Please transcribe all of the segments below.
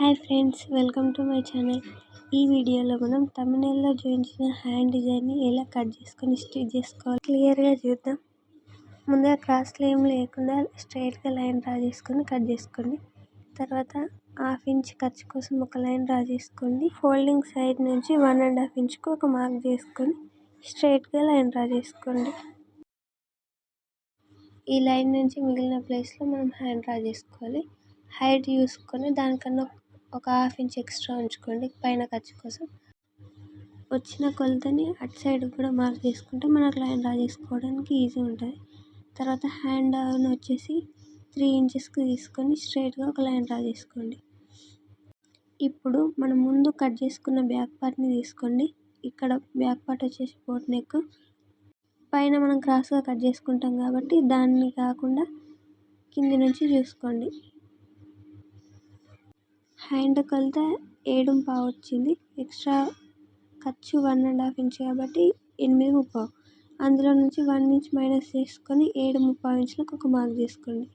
Hi friends welcome to my channel. ఈ వీడియోలో మనం తమిళనాడులో చూపించిన హ్యాండ్ డిజైన్ని ఎలా కట్ చేసుకొని స్టిచ్ చేసుకోవాలి క్లియర్గా చూద్దాం. ముందుగా క్రాస్లు ఏం లేకుండా స్ట్రైట్గా లైన్ డ్రా చేసుకొని కట్ చేసుకోండి. తర్వాత హాఫ్ ఇంచ్ ఖర్చు కోసం ఒక లైన్ డ్రా చేసుకోండి. ఫోల్డింగ్ సైడ్ నుంచి వన్ అండ్ హాఫ్ ఇంచ్కు ఒక మార్క్ చేసుకొని స్ట్రైట్గా లైన్ డ్రా చేసుకోండి. ఈ లైన్ నుంచి మిగిలిన ప్లేస్లో మనం హ్యాండ్ డ్రా చేసుకోవాలి. హైట్ చూసుకొని దానికన్నా ఒక హాఫ్ ఇంచ్ ఎక్స్ట్రా ఉంచుకోండి పైన ఖర్చు కోసం. వచ్చిన కొలతని అటు సైడ్ కూడా మార్క్ చేసుకుంటే మనకు లైన్ డ్రా చేసుకోవడానికి ఈజీ ఉంటుంది. తర్వాత హ్యాండ్ వచ్చేసి త్రీ ఇంచెస్కి తీసుకొని స్ట్రైట్గా ఒక లైన్ డ్రా చేసుకోండి. ఇప్పుడు మనం ముందు కట్ చేసుకున్న బ్యాక్ పార్ట్ని తీసుకోండి. ఇక్కడ బ్యాక్ పార్ట్ వచ్చేసి బోట్ నెక్ పైన మనం క్రాస్గా కట్ చేసుకుంటాం కాబట్టి దాన్ని కాకుండా కింది నుంచి చూసుకోండి. హ్యాండ్ కొలత ఏడు పావు వచ్చింది ఎక్స్ట్రా ఖర్చు వన్ అండ్ హాఫ్ ఇంచ్ కాబట్టి ఎనిమిది ముప్పావు. అందులో నుంచి వన్ ఇంచ్ మైనస్ చేసుకొని ఏడు ముప్పావు ఇంచులకు ఒక మార్క్ చేసుకోండి.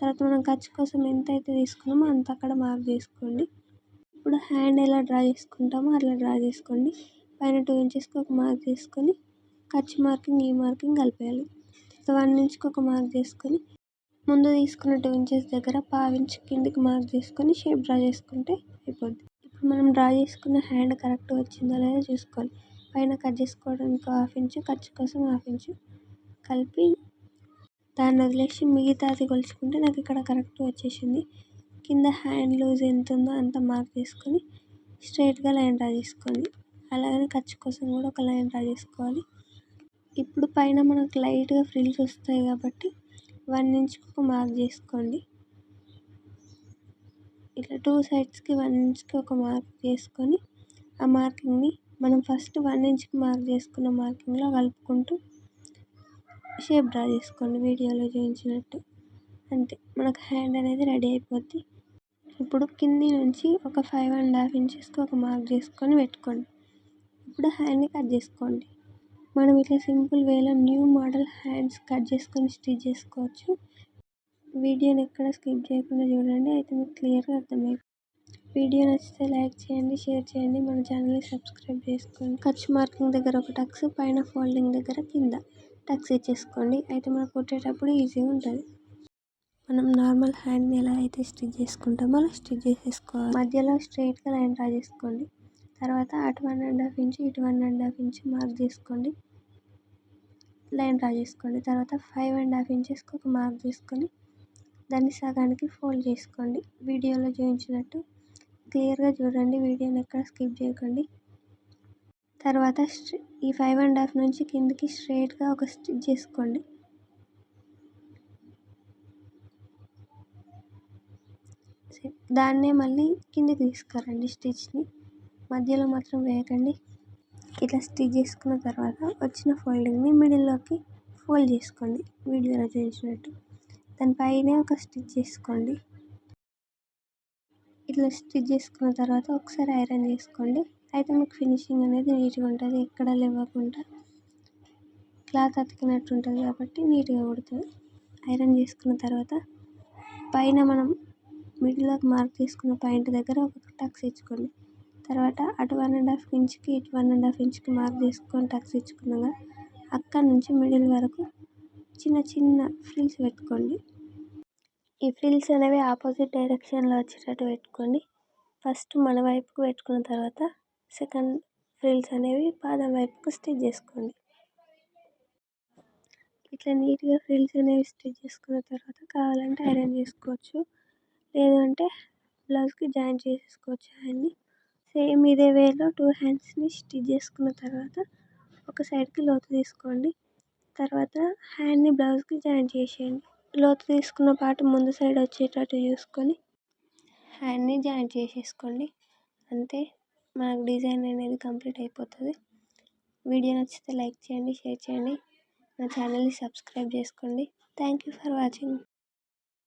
తర్వాత మనం ఖర్చు కోసం ఎంత అయితే తీసుకున్నామో అంత అక్కడ మార్క్ చేసుకోండి. ఇప్పుడు హ్యాండ్ ఎలా డ్రా చేసుకుంటామో అట్లా డ్రా చేసుకోండి. పైన టూ ఇంచెస్కి ఒక మార్క్ చేసుకొని ఖర్చు మార్కింగ్ ఈ మార్కింగ్ కలిపేయాలి. వన్ ఇంచ్కి ఒక మార్క్ చేసుకొని ముందు తీసుకున్న టూ ఇంచెస్ దగ్గర పావించి కిందికి మార్క్ చేసుకొని షేప్ డ్రా చేసుకుంటే అయిపోద్ది. ఇప్పుడు మనం డ్రా చేసుకున్న హ్యాండ్ కరెక్ట్ వచ్చిందో లేదో చూసుకోవాలి. పైన కట్ చేసుకోవడానికి హాఫ్ ఇంచు ఖర్చు కోసం హాఫ్ ఇంచు కలిపి దాన్ని వదిలేసి మిగతాది కొలుచుకుంటే నాకు ఇక్కడ కరెక్ట్ వచ్చేసింది. కింద హ్యాండ్ లూజ్ ఎంత ఉందో అంత మార్క్ చేసుకొని స్ట్రైట్గా లైన్ డ్రా చేసుకోండి అలాగనే ఖర్చు కోసం కూడా ఒక లైన్ డ్రా చేసుకోవాలి. ఇప్పుడు పైన మనకు లైట్గా ఫ్రిల్స్ వస్తాయి కాబట్టి వన్ ఇంచ్కి ఒక మార్క్ చేసుకోండి. ఇట్లా టూ సైడ్స్కి వన్ ఇంచ్కి ఒక మార్క్ చేసుకొని ఆ మార్కింగ్ని మనం ఫస్ట్ వన్ ఇంచ్కి మార్క్ చేసుకున్న మార్కింగ్లో కలుపుకుంటూ షేప్ డ్రా చేసుకోండి వీడియోలో చూపించినట్టు. అంతే మనకు హ్యాండ్ అనేది రెడీ అయిపోద్ది. ఇప్పుడు కింది నుంచి ఒక ఫైవ్ అండ్ హాఫ్ ఇంచెస్కి ఒక మార్క్ చేసుకొని పెట్టుకోండి. ఇప్పుడు హ్యాండ్ని కట్ చేసుకోండి. మనం ఇట్లా సింపుల్ వేలో న్యూ మోడల్ హ్యాండ్స్ కట్ చేసుకొని స్టిచ్ చేసుకోవచ్చు. వీడియోని ఎక్కడ స్కిప్ చేయకుండా చూడండి అయితే మీకు క్లియర్గా అర్థమైంది వీడియో నచ్చితే లైక్ చేయండి షేర్ చేయండి మన ఛానల్ని సబ్స్క్రైబ్ చేసుకోండి. ఖర్చు మార్కింగ్ దగ్గర ఒక టక్స్ పైన ఫోల్డింగ్ దగ్గర కింద టక్స్ ఇచ్చేసుకోండి. అయితే మనకు కుట్టేటప్పుడు ఈజీగా ఉంటుంది. మనం నార్మల్ హ్యాండ్ని ఎలా అయితే స్టిచ్ చేసుకుంటామో అలా స్టిచ్ చేసేసుకోవాలి. మధ్యలో స్ట్రైట్గా లైన్ డ్రా చేసుకోండి. తర్వాత అటు వన్ అండ్ హాఫ్ ఇంచ్ ఇటు one and half inch mark చేసుకోండి లైన్ డ్రా చేసుకోండి. తర్వాత ఫైవ్ అండ్ హాఫ్ ఇంచెస్కి ఒక మార్క్ చేసుకొని దాన్ని సగానికి ఫోల్డ్ చేసుకోండి. వీడియోలో చూపించినట్టు క్లియర్గా చూడండి. వీడియోని ఎక్కడ స్కిప్ చేయకండి. తర్వాత ఈ ఫైవ్ అండ్ హాఫ్ నుంచి కిందికి స్ట్రైట్గా ఒక స్టిచ్ చేసుకోండి. దాన్నే మళ్ళీ కిందికి తీసుకురండి స్టిచ్ని. మధ్యలో మాత్రం వేయకండి. ఇట్లా స్టిచ్ చేసుకున్న తర్వాత వచ్చిన ఫోల్డింగ్ని మిడిల్లోకి ఫోల్డ్ చేసుకోండి. వీడియోలో చూపించినట్టు. దానిపైనే ఒక స్టిచ్ చేసుకోండి. ఇట్లా స్టిచ్ చేసుకున్న తర్వాత ఒకసారి ఐరన్ చేసుకోండి. అయితే మీకు ఫినిషింగ్ అనేది నీట్గా ఉంటుంది. ఎక్కడ లేవకుండా క్లాత్ అతికినట్టు ఉంటుంది కాబట్టి నీట్గా కుడుతుంది. ఐరన్ చేసుకున్న తర్వాత పైన మనం మిడిల్లోకి మార్క్ చేసుకున్న పాయింట్ దగ్గర ఒక టక్స్ ఇచ్చుకోండి తర్వాత అటు వన్ అండ్ హాఫ్ ఇంచ్కి ఇటు వన్ అండ్ హాఫ్ ఇంచ్కి మార్క్ చేసుకొని టక్స్ ఇచ్చుకున్నాక అక్కడ నుంచి మిడిల్ వరకు చిన్న చిన్న ఫ్రిల్స్ పెట్టుకోండి. ఈ ఫ్రిల్స్ అనేవి ఆపోజిట్ డైరెక్షన్లో వచ్చేటట్టు పెట్టుకోండి. ఫస్ట్ మన వైపుకు పెట్టుకున్న తర్వాత సెకండ్ ఫ్రిల్స్ అనేవి పాదం వైపుకు స్టిచ్ చేసుకోండి. ఇట్లా నీట్గా ఫ్రిల్స్ అనేవి స్టిచ్ చేసుకున్న తర్వాత కావాలంటే ఐరన్ చేసుకోవచ్చు. లేదంటే బ్లౌజ్కి జాయిన్ చేసేసుకోవచ్చు అవన్నీ సేమ్ ఇదే వేలో టూ హ్యాండ్స్ని స్టిచ్ చేసుకున్న తర్వాత ఒక సైడ్కి లోతు తీసుకోండి. తర్వాత హ్యాండ్ని బ్లౌజ్కి జాయిన్ చేసేయండి. లోతు తీసుకున్న పార్ట్ ముందు సైడ్ వచ్చేటట్టు చూసుకొని హ్యాండ్ని జాయిన్ చేసేసుకోండి. అంతే మనకు డిజైన్ అనేది కంప్లీట్ అయిపోతుంది. వీడియో నచ్చితే లైక్ చేయండి షేర్ చేయండి. నా ఛానల్ని సబ్స్క్రైబ్ చేసుకోండి. Thank you for watching.